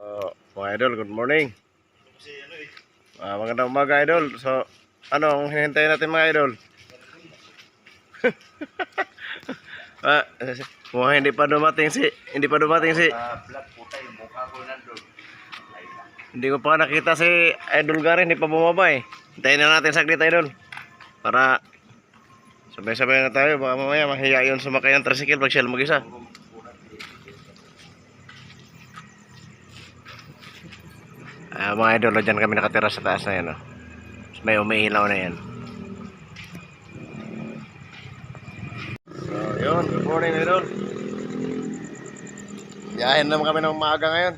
Uh, mga idol, good morning. Ah, magandang umaga idol. So, ano ang hinihintay natin mga idol? ah, mukhang hindi pa dumating si hindi pa dumating si black hindi ko pa nakita si Idol Gary, hindi pa bumaba eh. Hintayin na natin saglit idol. Para sabay-sabay na tayo. Baka mamaya mahiya yun sumakay ng tricycle pag siya mag-isa. Ah, mga idol, dyan kami nakatira sa taas na yan. Oh. May umiilaw na yan. So, yun. Good morning, idol. Biyahin naman kami ng umaga ngayon.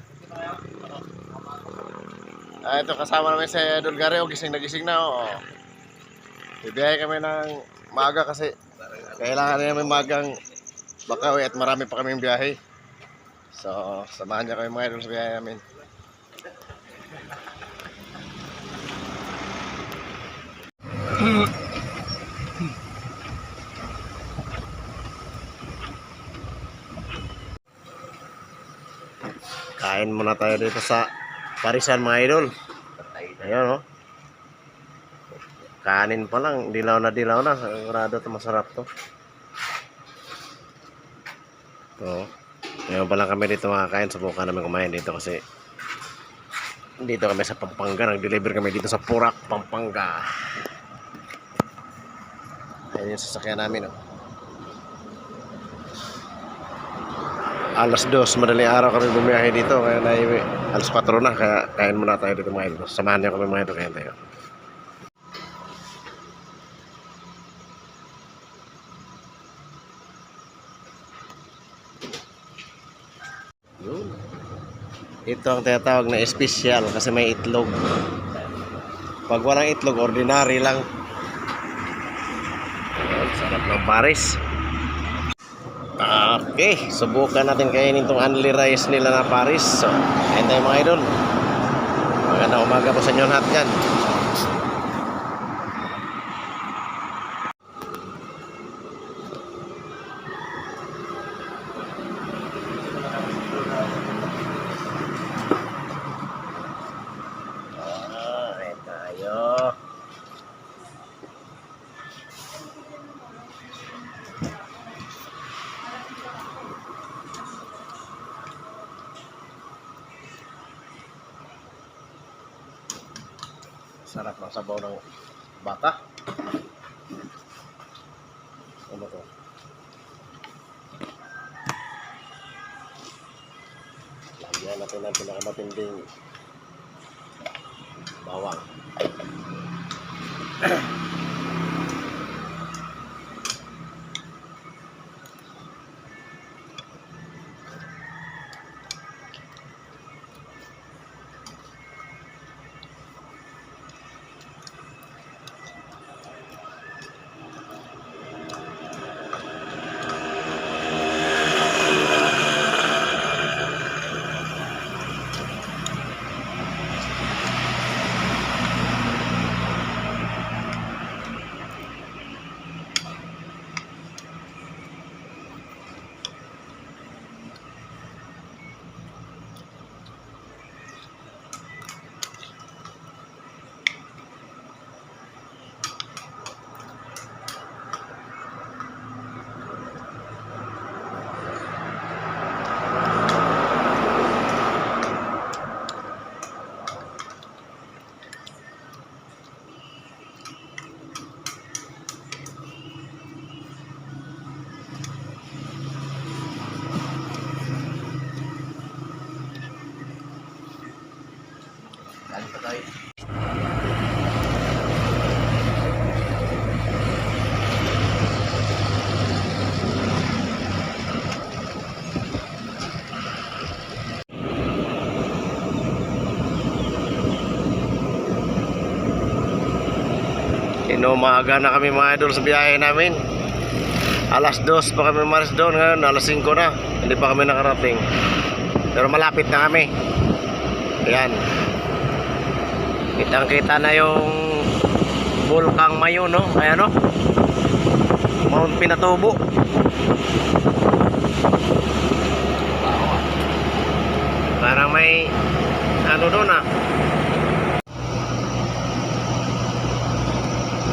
Ah, ito kasama namin si Idol Gary. Oh, gising na gising na. Oh. Bibiyahe kami ng maaga kasi kailangan namin magang bakawi at marami pa kaming biyahe. So, samahan niya kami mga idol sa biyahe namin. Kain muna tayo dito sa Parisan mga idol. Ayan oh. Kanin pa lang, dilaw na dilaw na. Sigurado to masarap to. To. Ngayon pa lang kami dito makakain. Subukan namin kumain dito kasi dito kami sa Pampanga. Nag-deliver kami dito sa Purak, Pampanga. Ayan yung sasakyan namin oh. Alas 2 madaling araw kami bumiyahe dito. Kaya na alas 4 na kaya kain muna tayo dito mga idol. Samahan niyo kami mga idol kain tayo. Ito ang tinatawag na espesyal kasi may itlog. Pag walang itlog ordinary lang. Sarap ng pares Okay, subukan natin kainin itong only rice nila na Paris. So, ayun tayo mga idol. Magandang umaga po sa inyo lahat yan. Ah, ayun tayo. Sarap ng sabaw ng bata. Ano to? Lagyan natin ng pinakamatinding bawang. Kain pa tayo. Inumaga na kami mga idol sa biyahe namin. Alas 2 pa kami maris doon ngayon, alas 5 na. Hindi pa kami nakarating. Pero malapit na kami. Yan. Kitang kita na yung Bulkang Mayo, no? Ayan, no? Mount Pinatubo. Parang may ano doon ah.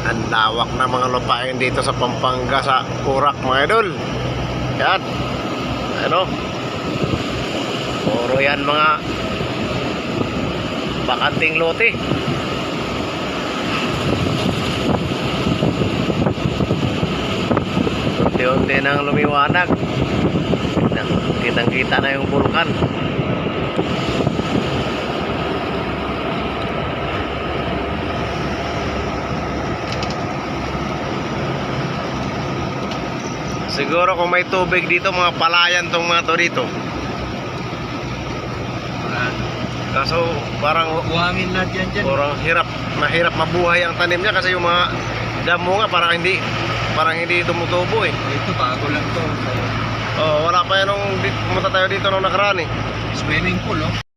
Ang lawak na mga lupain dito sa Pampanga sa Purak mga idol. Yan. Ano? Puro yan mga bakanting lote. Unti-unti nang lumiwanag. Kitang-kita na yung bulkan. Siguro kung may tubig dito, mga palayan tong mga to dito. Kaso parang Buhangin na dyan dyan. parang hirap, mahirap mabuhay ang tanim niya kasi yung mga damo nga parang hindi parang hindi tumutubo eh. Ito, bago lang to. Oh, wala pa yan nung pumunta tayo dito nung nakaraan eh. Swimming pool, oh.